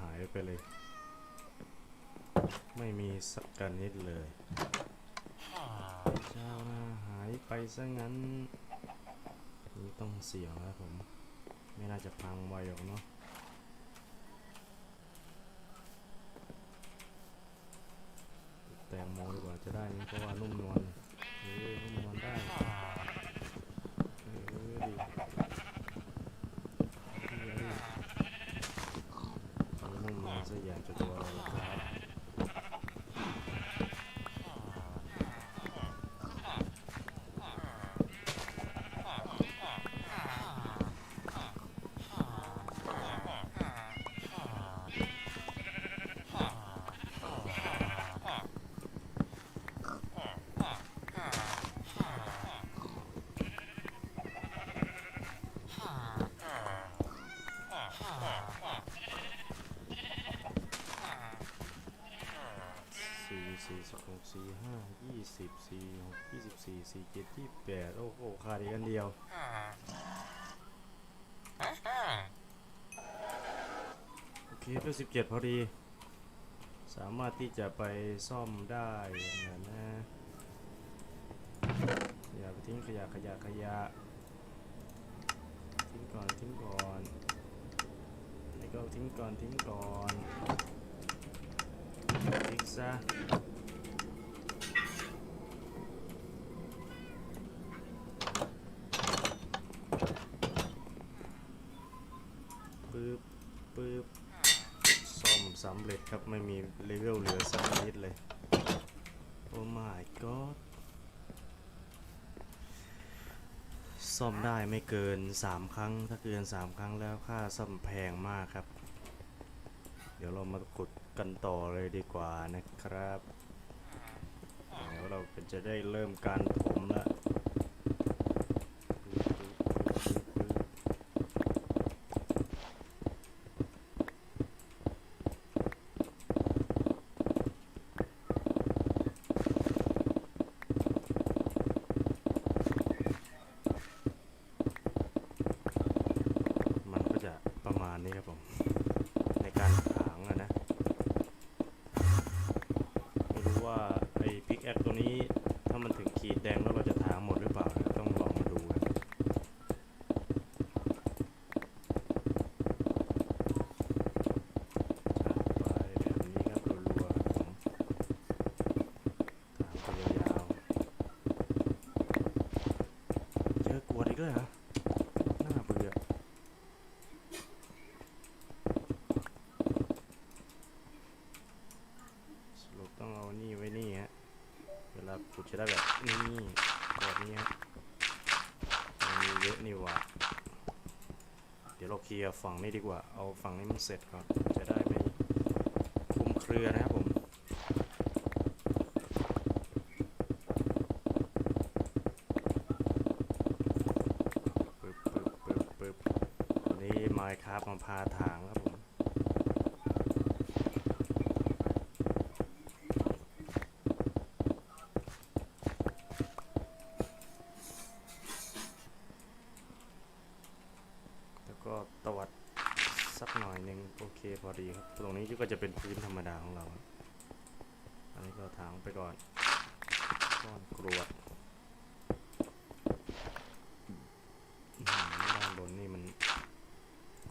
หายไปเลย ไม่มีสักกนิดเลยชาวนาหายไปซะงั้น นี่ต้องเสี่ยงแล้วผม ไม่น่าจะพังไวหรอกเนาะแตงโมดีกว่าจะได้ไหมเพราะว่านุ่มนวลเออนุ่มนวลได้เออดีดีดีเอานุ่มนวลซะอย่างจะตัวเราครับ สี่สี่สิบหกสี่ห้ายี่สิบสี่หกยี่สิบสี่สี่เจ็ดยี่แปดโอ้โหขาดอีกอันเดียวโอเคเพื่อสิบเจ็ดพอดี สามารถที่จะไปซ่อมได้นะนะอย่าไปทิ้งขยะขยะขยะทิ้งก่อนทิ้งก่อน ก็ทิ้งก่อนทิ้งก่อนทิ้งซะปึ๊บปึ๊บซ่อมสำเร็จครับไม่มีเลเวลเหลือสักนิดเลย โอ้ my god ซ่อมได้ไม่เกิน 3 ครั้ง ถ้าเกิน 3 ครั้งแล้วค่าซ่อมแพงมากครับ เดี๋ยวเรามาขุดกันต่อเลยดีกว่านะครับ เดี๋ยวเราจะได้เริ่มการถมแล้วมันก็จะประมาณนี้ครับผม ในการถางอะนะ ไม่รู้ว่าไอ้พิกแอคตัวนี้ถ้ามันถึงขีดแดงแล้วเราจะถางหมดหรือเปล่านะต้องลองมาดูกันไปแบบนี้ครับรัวๆครับผมถางไปยาวๆเจอกรวดอีกเลยเหรอน่าเบื่อ สรุปต้องเอานี่ไว้นี่ฮะ เวลาขุดจะได้แบบนี่แบบนี้ฮะมันมีเยอะนี่หว่า เากฝั่งนี้ดีกว่า เอาฝั่งนี้มันเสร็จก่อน จะได้ไม่คุมเครือนะครับผม ปึ๊บปึ๊บปึ๊บปึ๊บนี่ไมค์ครับมาพาทางครับผม แล้วก็ตวัดสักหน่อยหนึ่งโอเคพอดีครับ ตรงนี้ก็จะเป็นพื้นธรรมดาของเราครับอันนี้ก็ถางไปก่อนก้อนกรวดอื้อหือด้านบนนี่มัน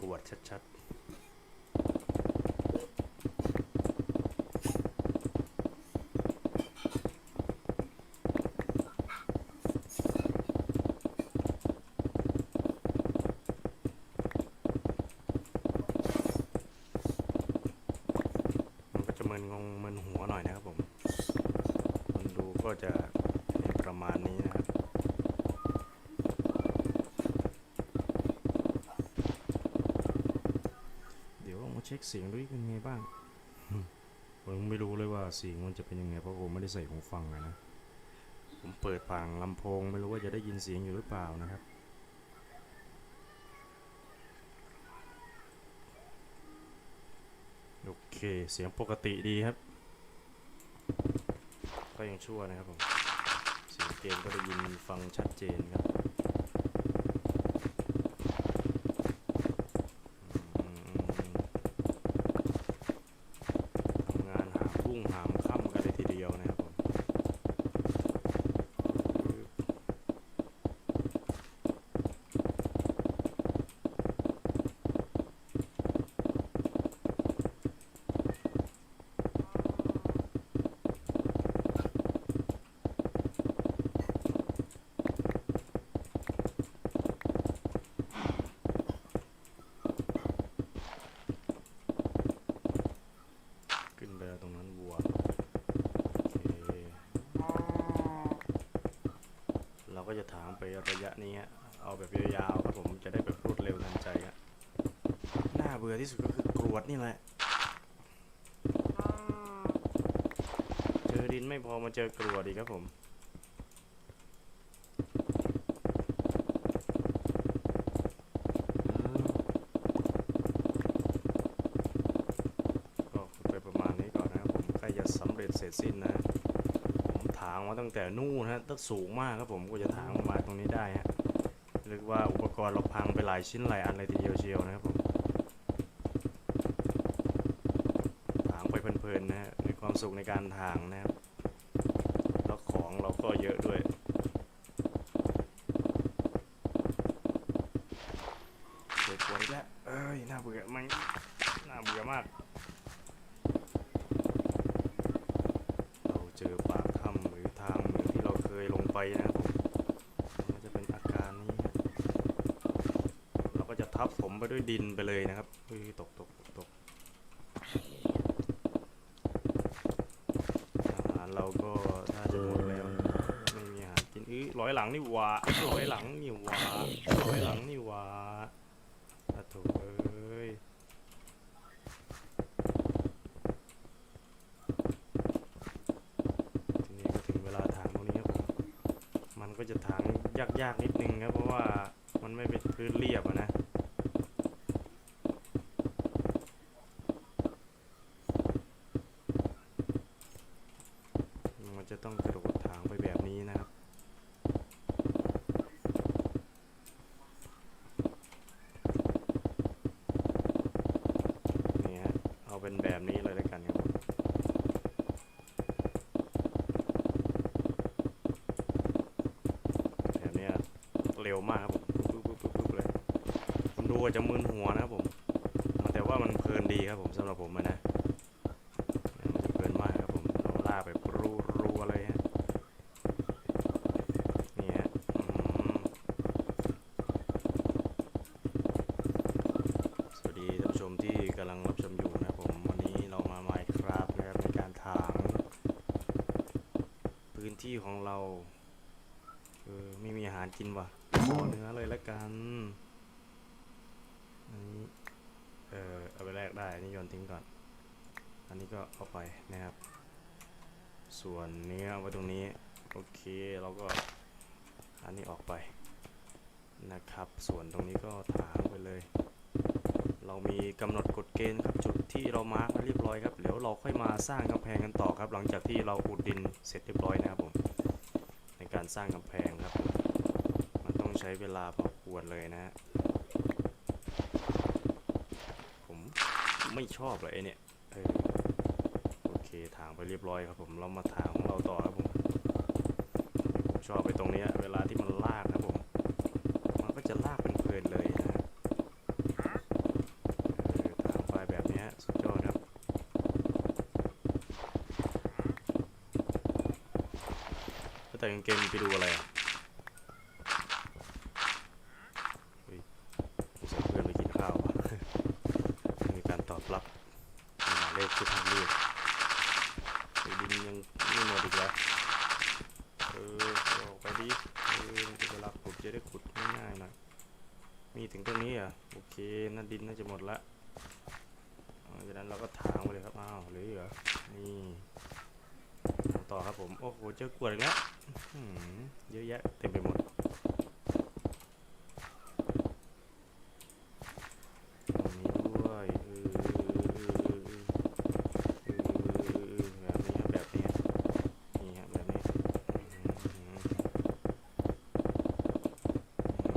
กรวด ชัดๆ มันก็จะมึนงงมึนหัวหน่อยนะครับผมคนดูก็จะเป็นประมาณนี้นะครับ เเช็คเสียงด้วยเป็นไงบ้างผมไม่รู้เลยว่าเสียงมันจะเป็นยังไงเพราะผมไม่ได้ใส่หูฟังนะผมเปิดฝั่งลำโพงไม่รู้ว่าจะได้ยินเสียงอยู่หรือเปล่านะครับโอเคเสียงปกติดีครับ ก็ยังชั่วนะครับผมเสียงเกมก็ได้ยินฟังชัดเจนครับอืมอืมอืม ตรงนั้นวัวโอเคเราก็จะถางไประยะนี้ฮะเอาแบบยาวๆครับผมจะได้แบบรวดเร็วทันใจฮะน่า เบื่อที่สุดก็คือกรวดนี่แหละ เจอดินไม่พอมาเจอกรวดอีกครับผมก็ไปประมาณนี้ก่อนนะครับผมใกล้จะสำเร็จเสร็จสิ้นนะผมถางมาตั้งแต่นู่นฮะตั้งสูงมากครับผมก็จะถางมาตรงนี้ได้ฮะเรียกว่าอุปกรณ์เราพังไปหลายชิ้นหลายอันเลยทีเดียวเชียวนะครับผมถางไปเพลินๆนะฮะมีความ สุขในการถางนะครับแล้วของเราก็เยอะด้วย เด็กปวดอีกแล้วเอ้ยน่าเบื่อมันน่าเบื่อมากเราเจอปากถ้ำหรือทางเหมือนที่เราเคยลงไปนะครับผมมันจะเป็นอาการนี้ เราก็จะทับผมไปด้วยดินไปเลยนะครับเฮ้ยตกตกตกตกอาหารเราก็น่าจะหมดแล้วนะไม่มีอาหารกินอื้อร้อยห ลังนี่หว่าร้อยหลังนี่หว่าร้อยหลังนี่หว่าอะโถเอ้ยทีนี้ก็ถึงเวลาถางตรงนี้ครับมมันก็จะถางยากๆนิดนึงครับเพราะว่ามันไม่เป็นพื้นเรียบอะนะ มันจะต้องกระโดดถางไปแบบนี้นะครับ นี่ฮะ เอาเป็น แบบนี้เลยแล้วกันครับแบบนี้เร็วมากครับผมปุ๊บปุ๊บปุ๊บเลยคนดูอาจจะมึนหัวนะครับผม แต่ว่ามันเพลินดีครับผมสำหรับผมนะมันจะเพลินมากครับผมเราล่ากแบบรัวรัวๆเลยฮะนี่ฮะอืม สวัสดีท่านผู้ชมที่กำลังรับชมอยู่นะครับผมวันนี้เรามาไมค์ครับนะครับในการถาง พื้น ที่ของเราเออไม่มีอาหารกินว่ะขอเนื้อเลยละกันอันนี้เออเอาไปแลกได้นนี้โยนทิ้งก่อน อันนี้ก็เอาไปนะครับ ส่วนเนื้อไว้ตรงนี้โอเคเราก็อันนี้ออกไปนะครับ ส่วนตรงนี้ก็ถางไปเลย เรามีกำหนดกฎเกณฑ์ครับจุดที่เรามาร์กไว้เรียบร้อยครับเดี๋ยวเราค่อยมาสร้างกำแพงกันต่อครับ หลังจากที่เราอุดดินเสร็จเรียบร้อยนะครับผมในการสร้างกำแพงครับ มันต้องใช้เวลาพอควรเลยนะฮะผมไม่ชอบเลยเนี่ยเออโอเคถางไปเรียบร้อยครับผมเรามาถางของเราต่อครับผมผมชอบไปตรงนี้เวลาที่มันลากครับผมมันก็จะลากเป็นเพลินๆเลยนะฮะ เออทางไฟแบบเนี้ยสุดยอดครับแล้วแต่ กางเกงไปดูอะไรอะเฮ้ยสงเพื่อนไปกินข้าวว่ะ มีการตอบรับหมายเลขที่ทำเรียกไอ้ดินยังไม่หมดอีกแล้วเออออกไปดิเออเวลาขุดจะได้ขุดง่ายๆหน่อยมีถึงตรงนี้อะ โอเคนั่นดินน่าจะหมดละหลังจากนั้นเราก็ถางไปเลยครับ อ้าวหลือเหรอนี่ ต่อครับผม โอ้โห เจอกวดอีกแล้วเยอะแยะเต็มไปหมดตรงนี้ด้วยแบบนี้แบบนี้แบบนี้อื้อหืออื้อ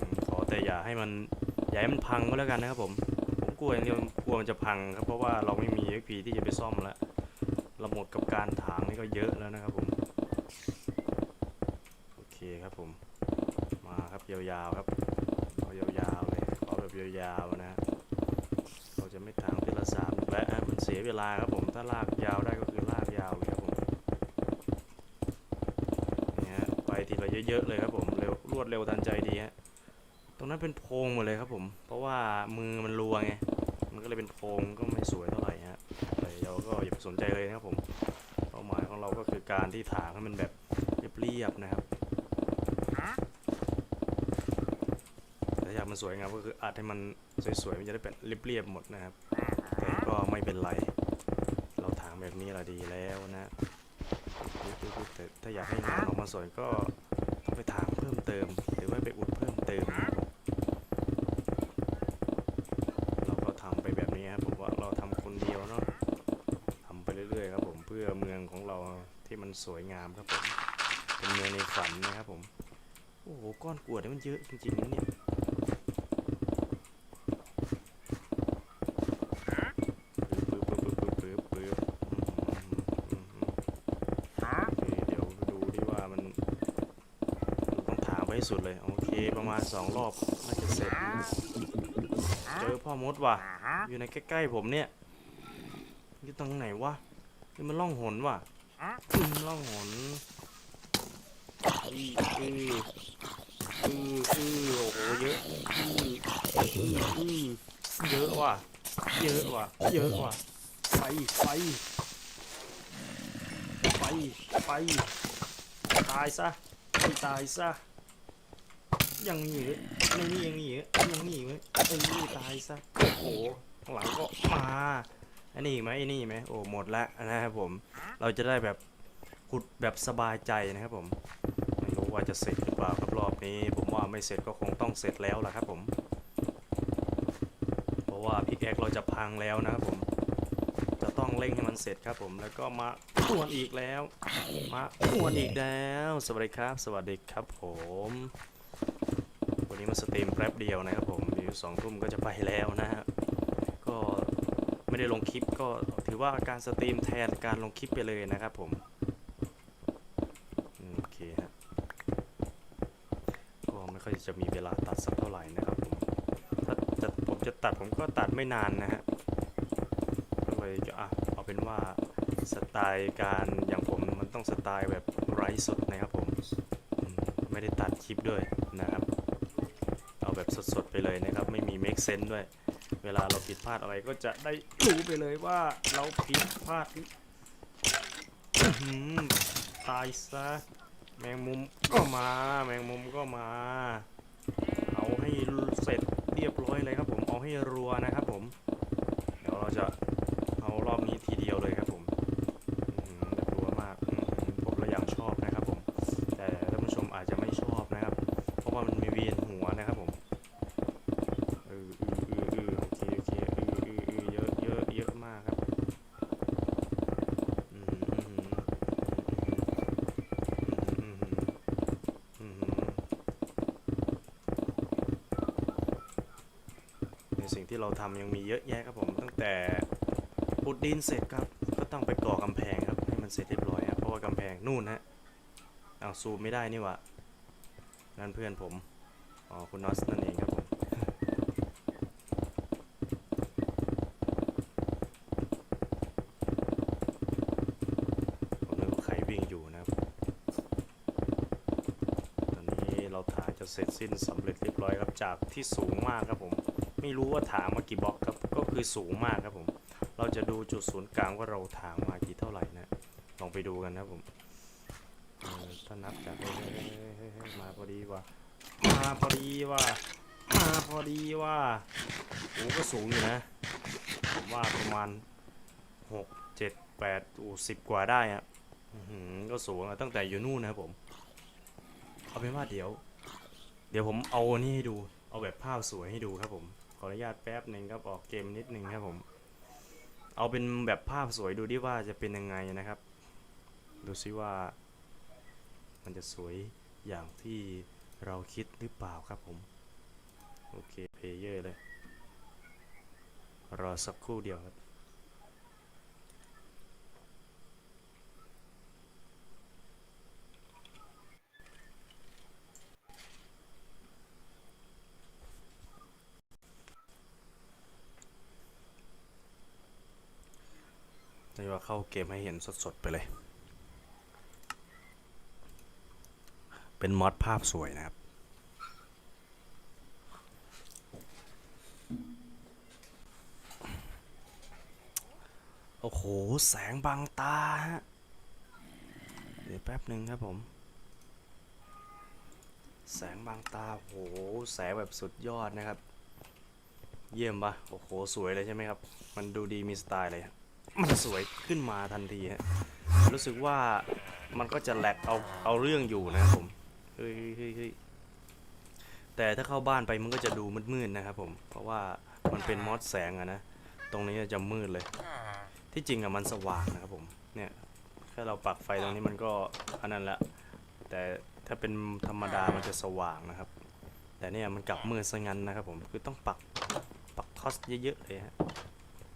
หือขอแต่อย่าให้มันอย่าให้มันพังก็แล้วกันนะครับผม ผมกลัวอย่างเดียวกลัวมันจะพังครับเพราะว่าเราไม่มี XP ที่จะไปซ่อมแล้ว เราหมดกับการถางนี่ก็เยอะแล้วนะครับผม โอเคครับผม มาครับยาวๆครับเอายาวๆเลยเอาแบบยาวๆนะฮะเราจะไม่ถางทีละสามแล้วะมันเสียเวลาครับผมถ้าลากยาวได้ก็คือลากยาวเลยครับผมนี่ฮะไปทีละเยอะๆเลยครับผมเร็วรวดเร็วทันใจดีฮะตรงนั้นเป็นโพรงหมดเลยครับผม เพราะว่ามือมันรัวไงมันก็เลยเป็นโพรงก็ไม่สวยเท่าไหร่ฮะ ไปยาเราก็อย่าไปสนใจเลยนะครับผมเป้าหมายของเราก็คือการที่ถางให้มันแบบเรียบๆนะครับแต่อยากมันสวยงามก็คืออัดให้มันสวยๆมันจะได้เป็นเรียบๆหมดนะครับ แต่ก็ไม่เป็นไร เราถางแบบนี้ละดีแล้วนะแต่ถ้าอยากให้งานออกมาสวยก็ต้องไปถางเพิ่มเติม หรือว่าไปอุดเพิ่มเติมนะครับผมเราก็ทำไปแบบนี้ครับผมว่าเราทำคนเดียวเนาะทำไปเรื่อยๆครับผมเพื่ อเมืองของเราที่มันสวยงามครับผมเป็นเมืองในฝันนะครับผมโอ้โหก้อนกวดนี่มันเยอะจริงๆนะเนี่ยเดี๋ยวดูดิว่ามันต้องถามไปให้สุดเลย โอเค ประมาณสองรอบน่าจะเสร็จ เจอพ่อมดว่ะ อยู่ในใกล้ ๆ ผมเนี่ย อยู่ตรงไหนวะ นี่มันล่องหนว่ะอืมล่องหนอืออืออืออือโอ้โหเยอะอืออืออือเยอะว่ะ เยอะว่ะ เยอะว่ะ ไปไปไปไปตายซะไปตายซะ ยังมีอยู่ในนี่ยังมีอยู่ยังมีอยู่เออตายซะ โอ้โหข้างหลังก็มา อันนี้อีกไหมอันนี้อีกไหมโอ้หมดละนะครับผม เราจะได้แบบขุดแบบสบายใจนะครับผมไม่รู้ว่าจะเสร็จหรือเปล่าครับรอบนี้ ผมว่าไม่เสร็จก็คงต้องเสร็จแล้วล่ะครับผม เพราะว่าพิกแอคเราจะพังแล้วนะครับผม จะต้องเร่งให้มันเสร็จครับผม แล้วก็มาอวนอีกแล้ว มาอวนอีกแล้ว สวัสดีครับ สวัสดีครับผม วันนี้มาสตรีมแป๊บเดียวนะครับผมเดี๋ยวสองทุ่มก็จะไปแล้วนะฮะก็ ไม่ได้ลงคลิปก็ถือว่าการสตรีมแทนการลงคลิปไปเลยนะครับผมโอเคฮะก็ไม่ค่อยจะมีเวลาตัดสักเท่าไหร่นะครับผมถ้าจะผมจะตัดผมก็ตัดไม่นานนะฮะก็เลยจะอะเอาเป็นว่าสไตล์การอย่างผมมันต้องสไตล์แบบไร้สดนะครับผมมไม่ได้ตัดคลิปด้วยนะครับ เอาแบบสดๆไปเลยนะครับ ไม่มี make sense ด้วย เวลาเราผิดพลาดอะไรก็จะได้รู้ไปเลยว่าเราผิดพลาดตายซะ แมงมุมก็มา แมงมุมก็มา เอาให้เสร็จเรียบร้อยเลยครับผม เอาให้รัวนะครับผม เดี๋ยวเราจะเอารอบนี้ทีเดียวเลยครับผมอื้อหือแบบรัวมากอื้อหือผมและอย่างชอบนะครับผม แต่ท่านผู้ชมอาจจะไม่ชอบนะครับ เพราะว่ามันมีเวียนหัวนะครับผมเออเออเออเออโอเคโอเคเออเออเออเยอะเยอะเยอะมากครับอื้อหืออื้อหืออื้อหืออื้อหือ ในสิ่งที่ เราทำยังมีเยอะแยะครับผม ตั้งแต่ขุดดินเสร็จครับ ก็ต้องไปก่อกำแพงครับให้มันเสร็จเรียบร้อยครับเพราะว่ากำแพงนู่นฮะเอาซูมไม่ได้นี่ว่านั่นเพื่อนผมอ๋อคุณนอสนั่นเองครับผมนึกใครวิ่งอยู่นะครับตอนนี้เราถ่ายจะเสร็จสิ้นสำเร็จเรียบร้อยครับจากที่สูงมากครับผม ไม่รู้ว่าถางมากี่บล็อกครับก็คือสูงมากครับผม เราจะดูจุดศูนย์กลางว่าเราถางมากี่เท่าไหร่นะลองไปดูกันนะผมถ้านับจากมาพอดีว่ะมาพอดีว่ะมาพอดีว่ะโอ้ก็สูงอยู่นะผมว่าประมาณหกเจ็ดแปดอูสิบกว่าได้อะอื้อหือก็สูงอะตั้งแต่อยู่นู่นนะครับผม เอาเป็นว่าเดี๋ยว เดี๋ยวผมเอานี่ให้ดู เอาแบบภาพสวยให้ดูครับผม ออนุญาตแป๊บหนึ่งครับออกเกมนิดนึงครับผม เอาเป็นแบบภาพสวยดูดิว่าจะเป็นยังไงนะครับ ดูซิว่า มันจะสวยอย่างที่เราคิดหรือเปล่าครับผม โอเคเพลเยอร์เลย รอสักครู่เดียวครับ นี่ว่าเข้าเกมให้เห็นสดๆไปเลย เป็นมอดภาพสวยนะครับโอ้โห แสงบังตาฮะ เดี๋ยวแป๊บหนึ่งครับผม แสงบางตาโอ้โห แสงแบบสุดยอดนะครับ เยี่ยมปะโอ้โห สวยเลยใช่ไหมครับ มันดูดีมีสไตล์เลย มันสวยขึ้นมาทันทีฮะรู้สึกว่ามันก็จะแหลกเอาเอาเรื่องอยู่นะครับผมเฮ้ยเฮ้ยเฮ้ยแต่ถ้าเข้าบ้านไปมันก็จะดูมืดๆนะครับผมเพราะว่ามันเป็นมอดแสงอะนะตรงนี้จะมืดเลย ที่จริงอะมันสว่างนะครับผมเนี่ยแค่เราปักไฟตรงนี้มันก็อันนั้นละแต่ถ้าเป็นธรรมดามันจะสว่างนะครับ แต่เนี่ยมันกลับมืดซะงั้นนะครับผมคือต้องปักปักทอสเยอะๆเลยฮะ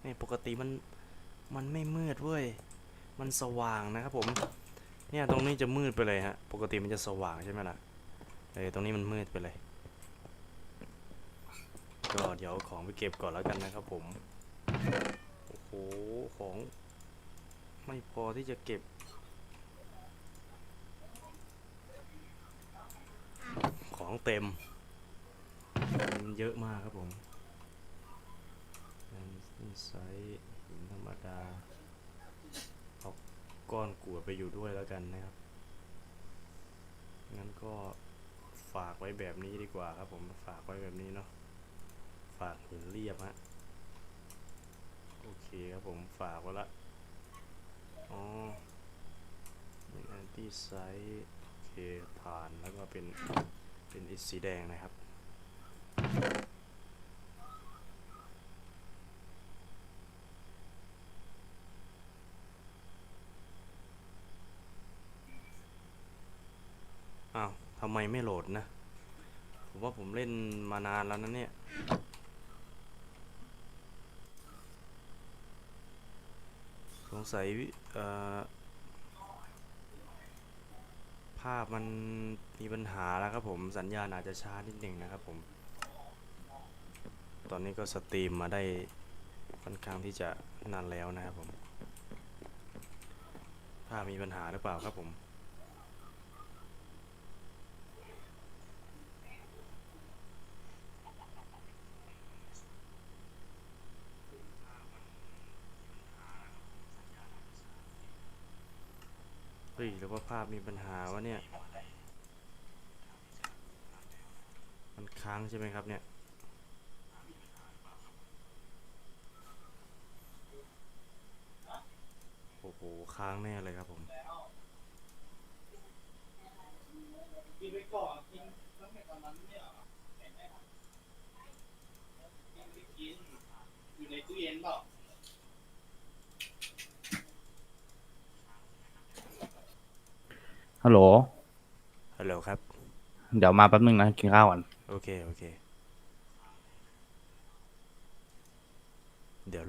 นี่ปกติมัน มันไม่มืดเว้ย มันสว่างนะครับผม เนี่ยตรงนี้จะมืดไปเลยฮะ ปกติมันจะสว่างใช่ไหมล่ะ เออตรงนี้มันมืดไปเลย ก็เดี๋ยวเอาของไปเก็บก่อนแล้วกันนะครับผม โอ้โห ของ ไม่พอที่จะเก็บ ของเต็ม มันเยอะมากครับผมนนี้ไซส์ ธรรมดา เอาก้อนกรวไปอยู่ด้วยแล้วกันนะครับ งั้นก็ฝากไว้แบบนี้ดีกว่าครับ ผมฝากไว้แบบนี้เนาะ ฝากหินเรียบฮะ โอเคครับผมฝากไว้ละ อ๋อเป็นแอนตี้ไซส์โอเคผ่านแล้วก็เป็นเป็นอิฐสีแดงนะครับ อ้าว ทำไมไม่โหลดนะ ผมว่าผมเล่นมานานแล้วนะเนี่ย สงสัยภาพมันมีปัญหาแล้วครับผม สัญญาณอาจจะช้านิดหนึ่งนะครับผม ตอนนี้ก็สตรีมมาได้ค่อนข้างที่จะนานแล้วนะครับผม ภาพมีปัญหาหรือเปล่าครับผม ฮ้ยหรือว่าภาพมีปัญหาวะเนี่ย มันค้างใช่ไหมครับเนี่ยโอ้โหค้างแน่เลยครับผมกินไปก่อนกินตั้งแต่ตอนนั้นเนี่ยเห็นไหมครับกินอยู่ในตู้เย็นเปล่า ฮัลโหล ฮัลโหลครับ เดี๋ยวมาแป๊บนึงนะ กินข้าวก่อน โอเค โอเค เดี๋ยว